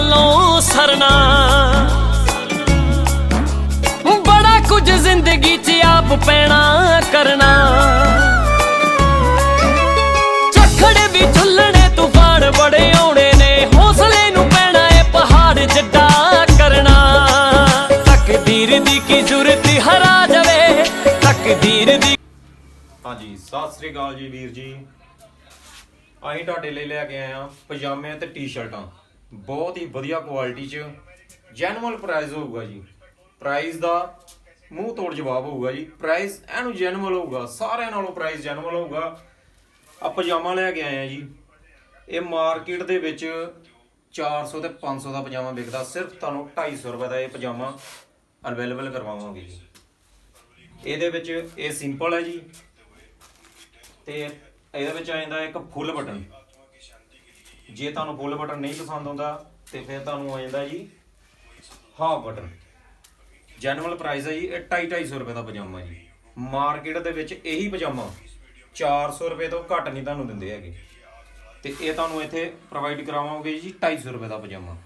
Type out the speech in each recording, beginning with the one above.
ਵੱਲੋਂ ਸਰਨਾ। ਬੜਾ ਕੁਝ ਜ਼ਿੰਦਗੀ 'ਚ ਆਪ ਪੈਣਾ ਕਰਨਾ। ਝੱਖੜ ਵੀ ਝੁੱਲਣੇ ਤੂਫਾਨ ਬੜੇ ਆਉਣੇ ਨੇ। ਹੌਸਲੇ ਨੂੰ ਪੈਣਾ ਏ ਪਹਾੜ ਜੱਡਾ ਕਰਨਾ। ਤਕਦੀਰ ਦੀ ਕੀ ਜ਼ਰੂਰਤ ਹਰਾ ਜਾਵੇ। ਤਕਦੀਰ ਦੀ ਹਾਂਜੀ, ਸਤਿ ਸ੍ਰੀ ਅਕਾਲ ਜੀ ਵੀਰ ਜੀ। ਅਸੀਂ ਤੁਹਾਡੇ ਲਈ ਲੈ ਕੇ ਆਏ ਆ ਪਜਾਮੇ ਤੇ ਟੀ-ਸ਼ਰਟਾਂ। ਬਹੁਤ ਹੀ ਵਧੀਆ ਕੁਆਲਿਟੀ 'ਚ ਜੈਨੂਅਲ ਪ੍ਰਾਈਸ ਹੋਊਗਾ ਜੀ। ਪ੍ਰਾਈਸ ਦਾ ਮੂੰਹ ਤੋੜ ਜਵਾਬ ਹੋਊਗਾ ਜੀ। ਪ੍ਰਾਈਸ ਐਨੂੰ ਜੈਨੂਅਲ ਹੋਊਗਾ, ਸਾਰਿਆਂ ਨਾਲੋਂ ਪ੍ਰਾਈਸ ਜੈਨੂਅਲ ਹੋਊਗਾ। ਆ ਪਜਾਮਾ ਲੈ ਕੇ ਆਏ ਆ ਜੀ। ਇਹ ਮਾਰਕੀਟ ਦੇ ਵਿੱਚ 400 ਤੇ 500 ਦਾ ਪਜਾਮਾ ਵਿਕਦਾ। ਸਿਰਫ ਤੁਹਾਨੂੰ 250 ਰੁਪਏ ਦਾ ਇਹ ਪਜਾਮਾ ਅਵੇਲੇਬਲ ਕਰਵਾਵਾਂਗੇ ਜੀ। ਇਹਦੇ ਵਿੱਚ ਇਹ ਸਿੰਪਲ ਹੈ ਜੀ। ਤੇ ਇਹਦੇ ਵਿੱਚ ਆ ਜਾਂਦਾ ਇੱਕ ਫੁੱਲ ਬਟਨ ਜੇ ਤੁਹਾਨੂੰ ਫੁੱਲ ਬਟਨ ਨਹੀਂ ਪਸੰਦ ਆਉਂਦਾ, ਤੇ ਫਿਰ ਤੁਹਾਨੂੰ ਆ ਜਾਂਦਾ ਜੀ ਹਾਫ ਬਟਨ ਜੈਨੂਅਲ ਪ੍ਰਾਈਸ ਹੈ ਜੀ, ਇਹ 250 ਰੁਪਏ ਦਾ ਪਜਾਮਾ ਜੀ। ਮਾਰਕੀਟ ਦੇ ਵਿੱਚ ਇਹੀ ਪਜਾਮਾ 400 ਰੁਪਏ ਤੋਂ ਘੱਟ ਨਹੀਂ ਤੁਹਾਨੂੰ ਦਿੰਦੇ ਹੈਗੇ। ਤੇ ਇਹ ਤੁਹਾਨੂੰ ਇੱਥੇ ਪ੍ਰੋਵਾਈਡ ਕਰਾਵਾਂਗੇ ਜੀ 250 ਰੁਪਏ ਦਾ ਪਜਾਮਾ।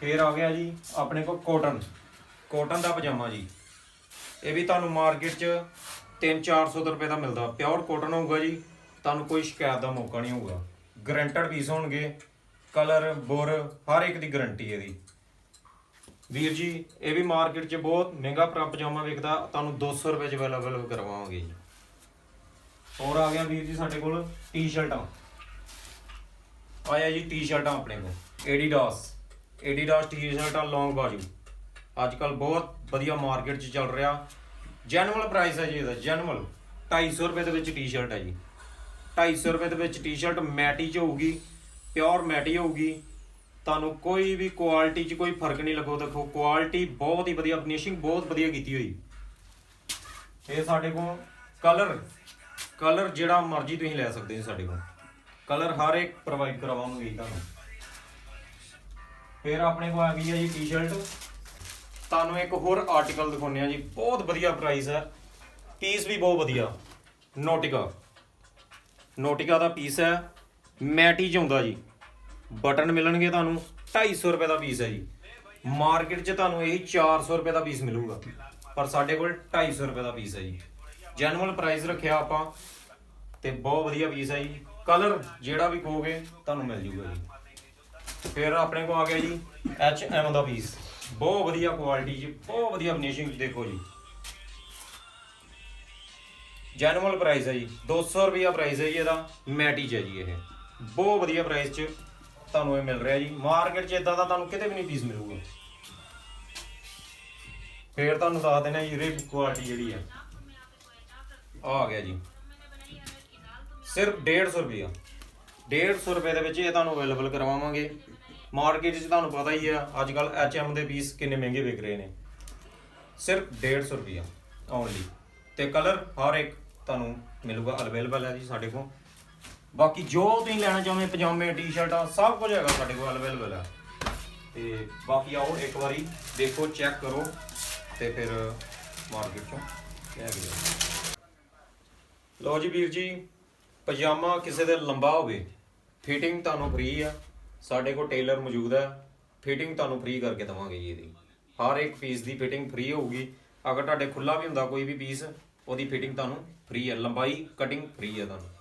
ਫਿਰ ਆ ਗਿਆ ਜੀ ਆਪਣੇ ਕੋਲ ਕੋਟਨ ਕੋਟਨ ਦਾ ਪਜਾਮਾ ਜੀ। ਇਹ ਵੀ ਤੁਹਾਨੂੰ ਮਾਰਕੀਟ 'ਚ 3-400 ਰੁਪਏ ਦਾ ਮਿਲਦਾ। ਪਿਓਰ ਕੋਟਨ ਹੋਊਗਾ ਜੀ, ਤੁਹਾਨੂੰ ਕੋਈ ਸ਼ਿਕਾਇਤ ਦਾ ਮੌਕਾ ਨਹੀਂ ਹੋਊਗਾ। ਗਰੰਟਡ ਪੀਸ ਹੋਣਗੇ। ਕਲਰ, ਬੁਰ, ਹਰ ਇੱਕ ਦੀ ਗਰੰਟੀ ਇਹਦੀ। ਵੀਰ ਜੀ, ਇਹ ਵੀ ਮਾਰਕੀਟ 'ਚ ਬਹੁਤ ਮਹਿੰਗਾ ਪ੍ਰਾ ਪਜਾਮਾ ਵਿਕਦਾ। ਤੁਹਾਨੂੰ 200 ਰੁਪਏ 'ਚ ਅਵੇਲੇਬਲ ਕਰਵਾਵਾਂਗੇ ਜੀ। ਹੋਰ ਆ ਗਿਆ ਵੀਰ ਜੀ ਸਾਡੇ ਕੋਲ ਟੀ-ਸ਼ਰਟਾਂ। ਆਇਆ ਜੀ ਟੀ-ਸ਼ਰਟਾਂ ਆਪਣੇ ਕੋਲ। ਐਡੀਡਾਸ ਐਡੀਡਾਸ ਟੀ-ਸ਼ਰਟਾਂ ਲੌਂਗ ਬਾਜੂ। ਅੱਜ ਕੱਲ ਬਹੁਤ ਵਧੀਆ ਮਾਰਕੀਟ 'ਚ ਚੱਲ ਰਿਹਾ। ਜੈਨੂਅਲ ਪ੍ਰਾਈਸ ਹੈ ਜੀ ਇਹਦਾ, ਜੈਨੂਅਲ। 250 ਰੁਪਏ ਦੇ ਵਿੱਚ ਟੀ-ਸ਼ਰਟ ਹੈ ਜੀ। 250 ਰੁਪਏ ਦੇ ਵਿੱਚ ਟੀ-ਸ਼ਰਟ ਮੈਟੀ 'ਚ ਹੋਊਗੀ ਪਿਓਰ ਮੈਟੀ ਹੋਊਗੀ। ਤੁਹਾਨੂੰ ਕੋਈ ਵੀ ਕੁਆਲਿਟੀ 'ਚ ਕੋਈ ਫ਼ਰਕ ਨਹੀਂ ਲੱਗੋ, ਦੇਖੋ ਕੁਆਲਿਟੀ ਬਹੁਤ ਹੀ ਵਧੀਆ ਫਿਨਿਸ਼ਿੰਗ ਬਹੁਤ ਵਧੀਆ ਕੀਤੀ ਹੋਈ। ਇਹ ਸਾਡੇ ਕੋਲ ਕਲਰ ਕਲਰ ਜਿਹੜਾ ਮਰਜ਼ੀ ਤੁਸੀਂ ਲੈ ਸਕਦੇ ਹੋ ਸਾਡੇ ਕੋਲ। ਕਲਰ ਹਰ ਇੱਕ ਪ੍ਰੋਵਾਈਡ ਕਰਾਵਾਂਗੇ ਜੀ ਤੁਹਾਨੂੰ। ਫਿਰ ਆਪਣੇ ਕੋਲ ਆ ਗਈ ਹੈ ਜੀ ਟੀ-ਸ਼ਰਟ ਤੁਹਾਨੂੰ ਇੱਕ ਹੋਰ ਆਰਟੀਕਲ ਦਿਖਾਉਂਦੇ ਆ ਜੀ। ਬਹੁਤ ਵਧੀਆ ਪ੍ਰਾਈਸ ਹੈ। ਪੀਸ ਵੀ ਬਹੁਤ ਵਧੀਆ। ਨੋਟਿਕਾ ਨੋਟਿਕਾ ਦਾ ਪੀਸ ਹੈ, ਮੈਟੀ ਚ ਆਉਂਦਾ ਜੀ। ਬਟਨ ਮਿਲਣਗੇ ਤੁਹਾਨੂੰ 250 ਰੁਪਏ ਦਾ ਪੀਸ ਹੈ ਜੀ। ਮਾਰਕੀਟ 'ਚ ਤੁਹਾਨੂੰ ਇਹੀ 400 ਰੁਪਏ ਦਾ ਪੀਸ ਮਿਲੂਗਾ। ਪਰ ਸਾਡੇ ਕੋਲ 250 ਰੁਪਏ ਦਾ ਪੀਸ ਹੈ ਜੀ। ਜੈਨੂਅਲ ਪ੍ਰਾਈਸ ਰੱਖਿਆ ਆਪਾਂ, ਤੇ ਬਹੁਤ ਵਧੀਆ ਪੀਸ ਹੈ ਜੀ। ਕਲਰ ਜਿਹੜਾ ਵੀ ਕਹੋਗੇ, ਤੁਹਾਨੂੰ ਮਿਲ ਜੂਗਾ ਜੀ। ਫਿਰ ਆਪਣੇ ਕੋਲ ਆ ਗਿਆ ਜੀ ਐਚ ਐਮ ਦਾ ਪੀਸ ਬਹੁਤ ਵਧੀਆ ਕੁਆਲਿਟੀ ਜੀ, ਬਹੁਤ ਵਧੀਆ ਫਿਨਿਸ਼ਿੰਗ ਦੇਖੋ ਜੀ। ਜੈਨੂਅਲ ਪ੍ਰਾਈਸ ਹੈ ਜੀ। 200 ਰੁਪਿਆ ਪ੍ਰਾਈਸ ਹੈ ਜੀ ਇਹਦਾ। ਮੈਟੀ ਚ ਹੈ ਜੀ ਇਹ। ਬਹੁਤ ਵਧੀਆ ਪ੍ਰਾਈਸ ਚ ਤੁਹਾਨੂੰ ਇਹ ਮਿਲ ਰਿਹਾ ਜੀ। ਮਾਰਕੀਟ 'ਚ ਇਦਾਂ ਦਾ ਤੁਹਾਨੂੰ ਕਿਤੇ ਵੀ ਨਹੀਂ ਪੀਸ ਮਿਲੂਗਾ। ਫੇਰ ਤੁਹਾਨੂੰ ਦੱਸ ਦੇਣਾ ਜੀ ਰਿਪ ਕੁਆਲਿਟੀ ਜਿਹੜੀ ਹੈ ਆ ਗਿਆ ਜੀ। ਸਿਰਫ 150 ਰੁਪਿਆ 150 ਰੁਪਏ ਦੇ ਵਿੱਚ ਇਹ ਤੁਹਾਨੂੰ ਅਵੇਲੇਬਲ ਕਰਵਾਵਾਂਗੇ। ਮਾਰਕੀਟ 'ਚ ਤੁਹਾਨੂੰ ਪਤਾ ਹੀ ਆ ਅੱਜ ਕੱਲ ਐਮ ਦੇ ਪੀਸ ਕਿੰਨੇ ਮਹਿੰਗੇ ਵਿਕ ਰਹੇ ਨੇ। ਸਿਰਫ 150 ਰੁਪਿਆ ਓਨਲੀ ਤੇ ਕਲਰ ਹਰ ਇੱਕ ਤੁਹਾਨੂੰ ਮਿਲੂਗਾ ਅਵੇਲੇਬਲ ਹੈ ਜੀ ਸਾਡੇ ਕੋਲ। ਬਾਕੀ ਜੋ ਤੁਸੀਂ ਲੈਣਾ ਚਾਹੁੰਦੇ, ਪਜਾਮੇ ਟੀ-ਸ਼ਰਟਾਂ ਸਭ ਕੁਝ ਹੈਗਾ ਸਾਡੇ ਕੋਲ ਅਵੇਲੇਬਲ ਹੈ। ਤੇ ਬਾਕੀ ਆਓ ਇੱਕ ਵਾਰੀ, ਦੇਖੋ ਚੈੱਕ ਕਰੋ ਤੇ ਫਿਰ ਮਾਰਕੀਟ ਚੋਂ ਲੈ ਕੇ ਜਾਓ। ਲਓ ਜੀ ਵੀਰ ਜੀ, ਪਜਾਮਾ ਕਿਸੇ ਦੇ ਲੰਬਾ ਹੋਵੇ ਫਿਟਿੰਗ ਤੁਹਾਨੂੰ ਫ੍ਰੀ ਆ। ਸਾਡੇ ਕੋਲ ਟੇਲਰ ਮੌਜੂਦ ਹੈ ਫਿਟਿੰਗ ਤੁਹਾਨੂੰ ਫ੍ਰੀ ਕਰਕੇ ਦਵਾਂਗੇ ਜੀ ਇਹਦੀ। ਹਰ ਇੱਕ ਪੀਸ ਦੀ ਫਿਟਿੰਗ ਫ੍ਰੀ ਹੋਊਗੀ। ਅਗਰ ਤੁਹਾਡੇ ਖੁੱਲਾ ਵੀ ਹੁੰਦਾ ਕੋਈ ਵੀ ਪੀਸ ਉਹਦੀ ਫਿਟਿੰਗ ਤੁਹਾਨੂੰ ਫ੍ਰੀ ਹੈ ਲੰਬਾਈ ਕਟਿੰਗ ਫ੍ਰੀ ਹੈ ਤੁਹਾਨੂੰ।